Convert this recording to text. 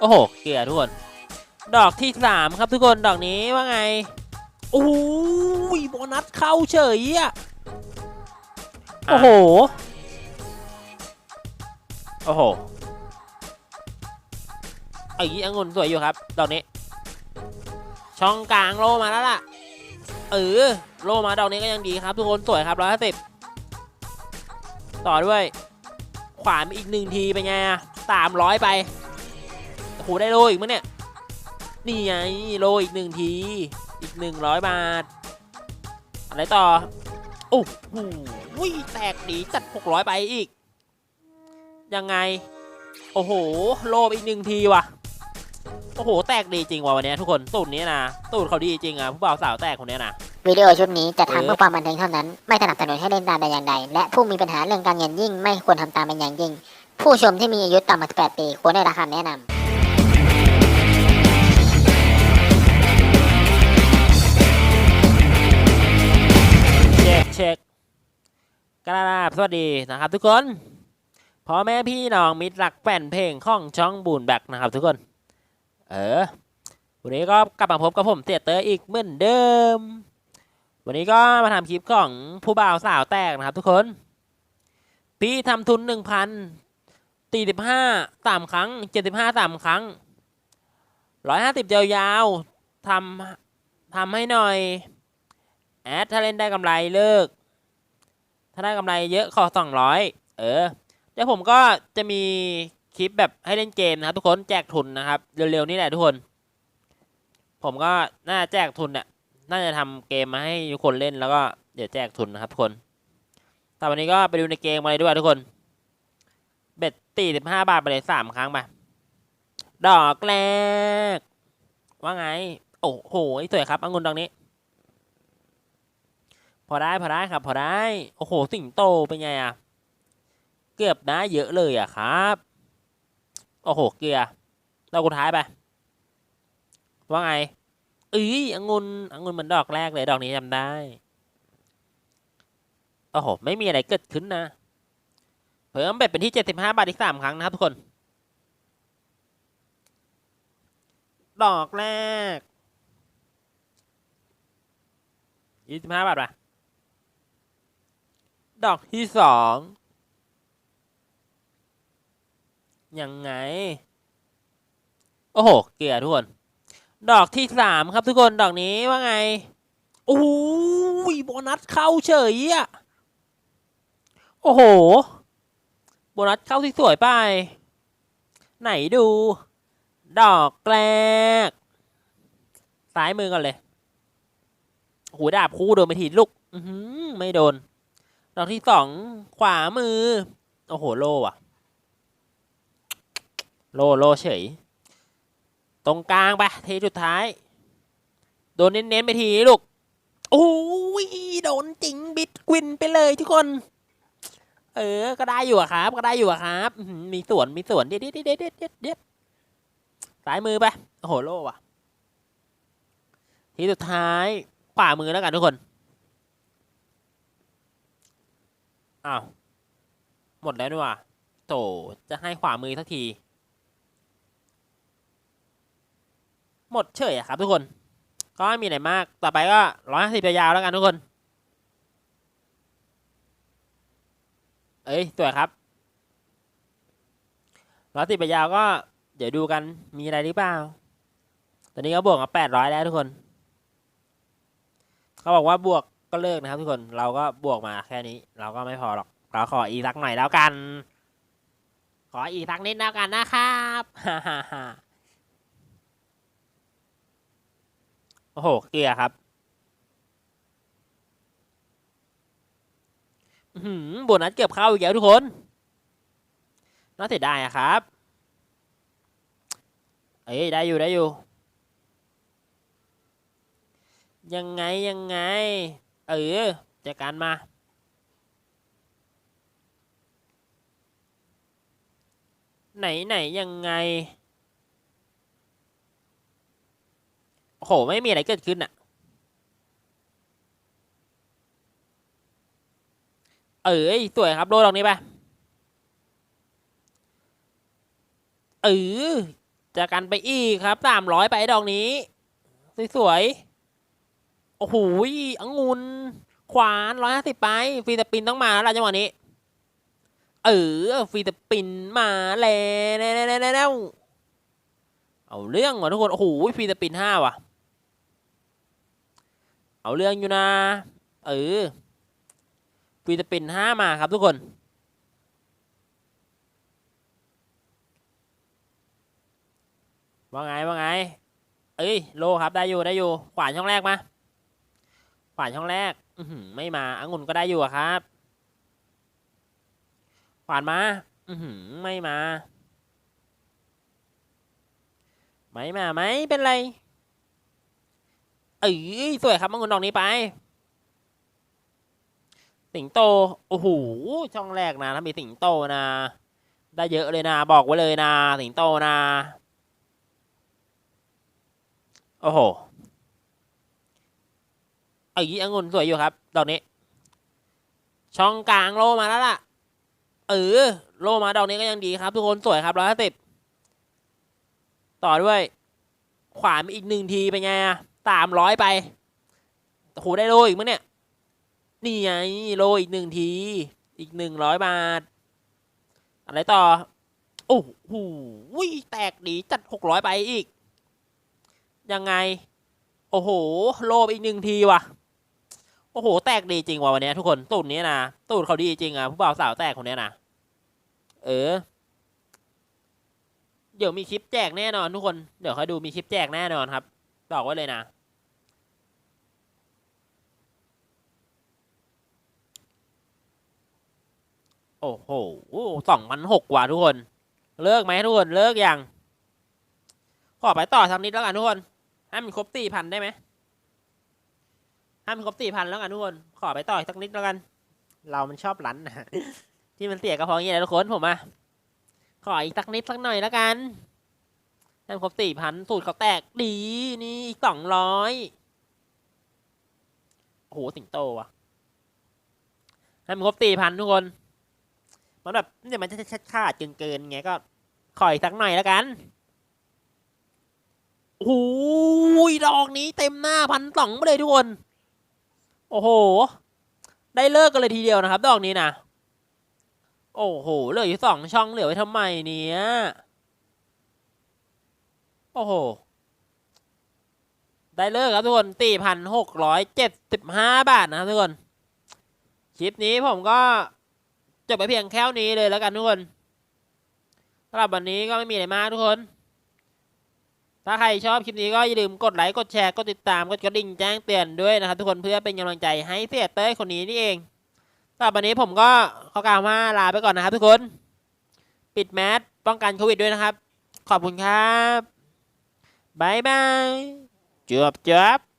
โอ้โหเกลือทุกคน ดอกที่สามครับทุกคนดอกนี้ว่าไง โอ้ยโบนัสเข้าเฉยอะโอ้โห โอ้โหไอ้ยี่องุ่นสวยอยู่ครับ ดอกนี้ ช่องกลางโลมาแล้วล่ะ เออ โลมาดอกนี้ก็ยังดีครับ ทุกคนสวยครับร้อยห้าสิบต่อด้วย ขวานอีกหนึ่งทีเป็นไงอะสามร้อยไปโอ้โหได้โลอีกมั้งเนี่ย นี่ไงโลอีกหนึ่งที อีกหนึ่งร้อยบาท อะไรต่อ โอ้โหวิ่แตกดีจัดหกร้อยไปอีก ยังไง โอ้โห โลบอีกหนึ่งทีว่ะ โอ้โห แตกดีจริงว่ะวันเนี้ยทุกคนตูดนี้นะตูดเขาดีจริงอะผู้บ่าวสาวแตกคนเนี้ยนะวิดีโอชุดนี้จะเออทำเพื่อความบันเทิงเท่านั้น ไม่สนับสนุนให้เล่นตามแต่อย่างใด และผู้มีปัญหาเรื่องการเงินยิ่ง ไม่ควรทำตามเป็นอย่างยิ่ง ผู้ชมที่มีอายุต่ำกว่า18ปีควรได้รับคำแนะนำ กราบสวัสดีนะครับทุกคนพ่อแม่พี่น้องมิตรรักแฟนเพลงของช่องบูนแบกนะครับทุกคน เออ วันนี้ก็กลับมาพบกับผมเตียเตอร์อีกเหมือนเดิม วันนี้ก็มาทำคลิปของผู้บ่าวสาวแตกนะครับทุกคน พี่ทำทุนหนึ่งพันตีสิบห้าสามครั้งเจ็ดสิบห้าสามครั้งร้อยห้าสิบยาวๆทำทำให้หน่อย แอดถ้าเล่นได้กำไรเลิก ถ้าได้กำไรเยอะขอสองร้อยเออเดี๋ยวผมก็จะมีคลิปแบบให้เล่นเกมนะครับ ทุกคนแจกทุนนะครับเร็วๆนี้แหละทุกคน ผมก็น่าจะแจกทุนเนี่ยน่าจะทำเกมมาให้ทุกคนเล่นแล้วก็เดี๋ยวแจกทุนนะครับทุกคนแต่วันนี้ก็ไปดูในเกมมาเลยด้วยทุกคน เบ็ดตีสิบห้าบาทไปเลยสามครั้งไปดอกแรก ว่าไง โอ้โหสวยครับองุ่นดอกนี้ พอได้พอได้ครับพอได้ โอ้โหสิงโตเป็นไงอะเกือบนะเยอะเลยอะครับ โอ้โหเกลือเรากูท้ายไป ว่าไงเอ้ยองุนองุนเหมือนดอกแรกเลยดอกนี้จำได้ โอ้โห ไม่มีอะไรเกิดขึ้นนะ เพิ่มเบ็ดเป็นที่เจ็ดสิบห้าบาทอีกสามครั้งนะครับทุกคน ดอกแรกยี่สิบห้าบาทป่ะ ดอกที่สองยังไง โอ้โห เกลือทุกคน ดอกที่สามครับทุกคน ดอกนี้ว่าไง โอ้ยโบนัสเข้าเฉยอะ โอ้โห โบนัสเข้าที่สวยไป ไหนดู ดอกแรกซ้ายมือก่อนเลยโอ้โหดาบคู่โดนไปทีลูก อืไม่โดน ดอกที่สองขวามือ โอ้โห โลอะโลโลเฉย ตรงกลางไปทีสุดท้าย โดนเน้นๆไปทีลูกโอ้ยโดนจริงบิดกวินไปเลยทุกคน เออ ก็ได้อยู่อะครับ ก็ได้อยู่อะครับ มีสวนมีสวนเด็ดเด็ดเด็ดเด็ดเด็ดเด็ดสายมือไปโอ้โหโลว่ะ ทีสุดท้ายขวามือแล้วกันทุกคน อ้าว หมดแล้วนี่ว่าโตจะให้ขวามือสักที หมดเฉยอะครับทุกคน ก็ไม่มีอะไรมาก ต่อไปก็ร้อยห้าสิบยาวแล้วกันทุกคน เอ้ยสวยครับร้อยสิบยาวก็ เดี๋ยวดูกันมีอะไรหรือเปล่า ตอนนี้ก็บวกมาแปดร้อยแล้วทุกคน เขาบอกว่าบวก ก็เลิกนะครับทุกคนเราก็บวกมาแค่นี้ เราก็ไม่พอหรอกเราขออีกสักหน่อยแล้วกัน ขออีกสักนิดแล้วกันนะครับโอ้โหเกลือครับหือโบนัสเกือบเข้าอีกแล้วทุกคนน่าเสียดายครับ เอ้ยได้อยู่ได้อยู่ ยังไงยังไง เออจัดการมา ไหนไหนยังไงโอ้โห ไม่มีอะไรเกิดขึ้นอะเอ้ยสวยครับโลดอกนี้ไปเออจะกันไปอีกครับสามร้อยไปดอกนี้ สวยๆ โอ้โหองุนขวานร้อยห้าสิบไปฟรีสปินต้องมาแล้วจังหวะนี้ เออฟรีสปินมาแล้วเอาเรื่องว่ะทุกคน โอ้โหฟรีสปินห้าว่ะ เอาเรื่องอยู่นะ เออฟรีสปินห้ามาครับทุกคนว่าไงว่าไง เอ้ยโลครับได้อยู่ได้อยู่ขวานช่องแรกมา ขวานช่องแรกออืไม่มาอังุนก็ได้อยู่ครับ ขวานมาออืไม่มา ไม่มาไหมเป็นไร เอ้ยสวยครับอังุนดอกนี้ไป สิงโต โอ้โห ช่องแรกนะถ้ามีสิงโตนะ ได้เยอะเลยนะ บอกไว้เลยนะ สิงโตนะ โอ้โห ไอ้องุ่นสวยอยู่ครับดอกนี้ ช่องกลางโลมาแล้วล่ะ เออโลมาดอกนี้ก็ยังดีครับทุกคนสวยครับร้อยห้าสิบต่อด้วย ขวามีอีกหนึ่งทีเป็นไงอะสามร้อยไปโอ้โหได้โลอีกมั้งเนี่ย นี่ไงโลอีกหนึ่งที อีกหนึ่งร้อยบาท อะไรต่อ โอ้โหแตกดีจัดหกร้อยไปอีก ยังไง โอ้โห โลบอีกหนึ่งทีว่ะ อ้โห แตกดีจริงว่ะวันนี้ทุกคนตูดนี้นะตูดเขาดีจริงอะผู้บ่าวสาวแตกคนนี้นะเออ เดี๋ยวมีคลิปแจกแน่นอนทุกคนเดี๋ยวคอยดูมีคลิปแจกแน่นอนครับบอกไว้เลยนะโอ้โหสองพันหกกว่ะทุกคน เลิกไหมทุกคน เลิกยัง ขอไปต่อสักนิดแล้วกันทุกคน ให้มันครบสี่พันได้ไหม ให้มันครบสี่พันแล้วกันทุกคน ขอไปต่ออีกสักนิดแล้วกัน เรามันชอบรันนะที่มันเสียกระเพาะอย่างนี้และทุกคนผมอะขออีกสักนิดสักหน่อยแล้วกันให้มันครบสี่พันสูตรเขาแตกดีนี่อีกสองร้อยโอ้โหสิงโตว่ะให้มันครบสี่พันทุกคนมันแบบเดี๋ยวมันจะชัดขาดเกินเกินไงก็ขออีกสักหน่อยแล้วกันโอ้ยดอกนี้เต็มหน้าพันสองไปเลยทุกคน โอ้โห ได้เลิกกันเลยทีเดียวนะครับ ดอกนี้นะ โอ้โห เหลืออยู่สองช่องเหลือไว้ทำไมเนี่ยโอ้โห ได้เลิกครับทุกคนตีพันหกร้อยเจ็ดสิบห้าบาทนะครับทุกคน คลิปนี้ผมก็จบไปเพียงแค่นี้เลยแล้วกันทุกคนสำหรับวันนี้ก็ไม่มีอะไรมากทุกคน ถ้าใครชอบคลิปนี้ก็อย่าลืมกดไลค์ กดแชร์ กดติดตาม กดกระดิ่งแจ้งเตือนด้วยนะครับทุกคนเพื่อเป็นกำลังใจให้เสียเต้ยคนนี้นี่เองสำหรับวันนี้ผมก็ขอกล่าวว่าลาไปก่อนนะครับทุกคน ปิดแมสป้องกันโควิดด้วยนะครับ ขอบคุณครับบายบายจบจบ